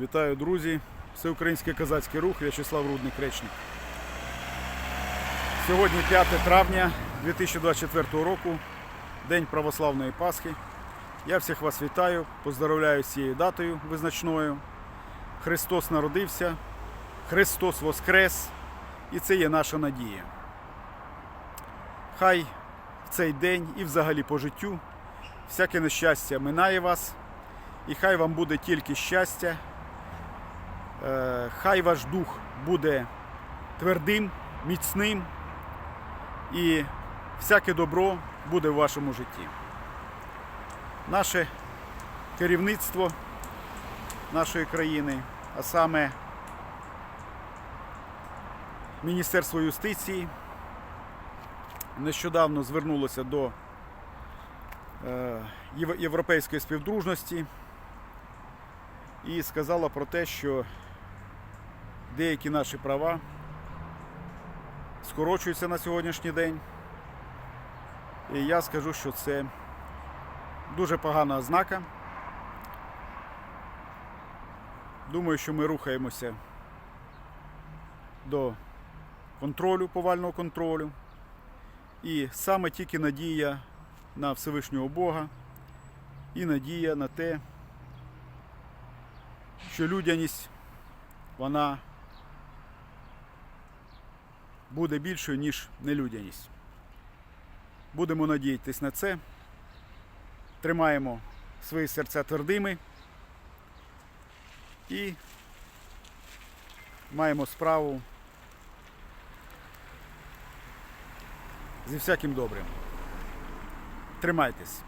Вітаю, друзі! Всеукраїнський козацький рух В'ячеслав Рудник Речник. Сьогодні 5 травня 2024 року, День православної Пасхи. Я всіх вас вітаю, поздравляю з цією датою визначною. Христос народився, Христос Воскрес, і це є наша надія. Хай в цей день і взагалі по життю всяке нещастя минає вас, і хай вам буде тільки щастя. Е, Хай ваш дух буде твердим, міцним і всяке добро буде в вашому житті. Наше керівництво нашої країни, а саме Міністерство юстиції, нещодавно звернулося до е, Європейської співдружності і сказала про те, що деякі наші права скорочуються на сьогоднішній день. І я скажу, що це дуже погана ознака. Думаю, що ми рухаємося до контролю, повального контролю. І саме тільки надія на Всевишнього Бога і надія на те, що людяність вона буде більшою, ніж нелюдяність. Будемо надіятись на це. Тримаємо свої серця твердими і маємо справу зі всяким добрим. Тримайтесь.